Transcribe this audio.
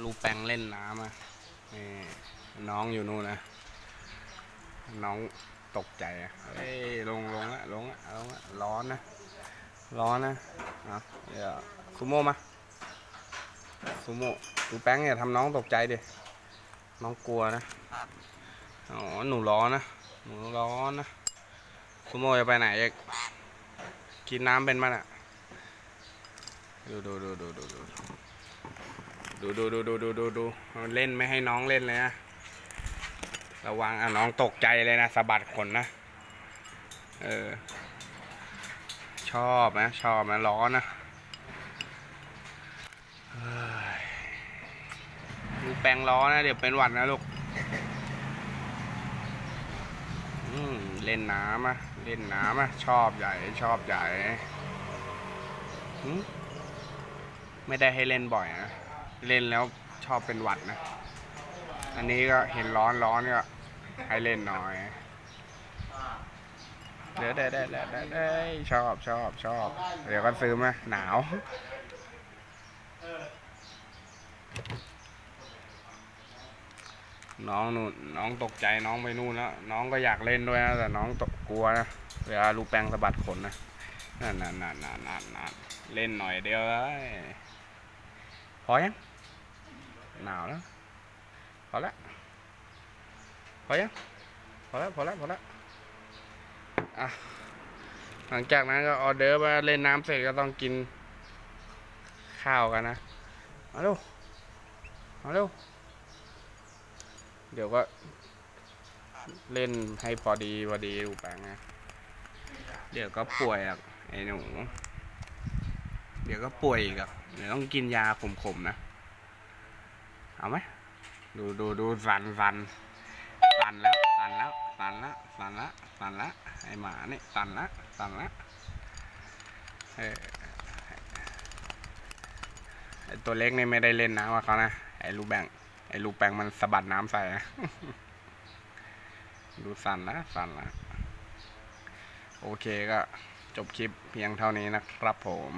ลูแปงเล่นน้ำอะนี่น้องอยู่นู่นนะ น้องตกใจอะเอ้ยลงลงละลงละลงละร้อนนะ ร้อนนะเอาเดี๋ยวซูโม่มาซูโม่ลูแปงอย่าทำน้องตกใจดิ น้องกลัวนะ อ๋อ หนูร้อนนะ หนูร้อนนะซูโม่จะไปไหนอีกกินน้ำเป็นมั้ยอะ ดูดูดูดูดูดู ดูดูดูดูดูดูดูเล่นไม่ให้น้องเล่นเลยนะ ระวังอะน้องตกใจเลยนะสะบัดขนนะ เออ ชอบนะ ชอบนะ ร้อนนะเฮ้ยดูแปลงร้อนะ เดี๋ยวเป็นหวัดนะลูกอืมเล่นน้ำอะ เล่นน้ำอะ ชอบใหญ่ ชอบใหญ่ ไม่ได้ให้เล่นบ่อยนะ เล่นแล้วชอบเป็นหวัดนะ อันนี้ก็เห็นร้อนร้อนก็ให้เล่นหน่อยเดี๋ยวได้ได้ได้ได้ได้ชอบชอบชอบ เดี๋ยวก็ซื้อมาหนาวน้องนู่นน้องตกใจน้องไปนู่นแล้ว น้องก็อยากเล่นด้วยนะแต่น้องตกกลัวนะเวลาลูกแปงสะบัดขนนะนั่นนั่นนั่นนั่นนั่นนั่นเล่นหน่อยเดียวเลยพอยัง หนาวแล้วพอแล้วพอยังพอแล้วพอแล้วพอแล้วอะหลังจากนั้นก็ออเดอร์มาเล่นน้ำเสร็จก็ต้องกินข้าวกันนะมาเร็วมาเร็วเดี๋ยวก็เล่นให้พอดีพอดีดูแปงนะเดี๋ยวก็ป่วยอะไอ้หนู เดี๋ยวก็ป่วยอีกอะเดี๋ยวต้องกินยาขมๆนะ เอาไหมดูดูดูสันสันสันแล้วสันแล้วสันละสันละสันละไอหมาเนี่ยสันละสันละเออไอตัวเล็กนี่ไม่ได้เล่นน้ำกับเขานะไอลูกแบงไอลูกแบงมันสะบัดน้ำใส่นะดูสันละสันละโอเคก็จบคลิปเพียงเท่านี้นะครับผม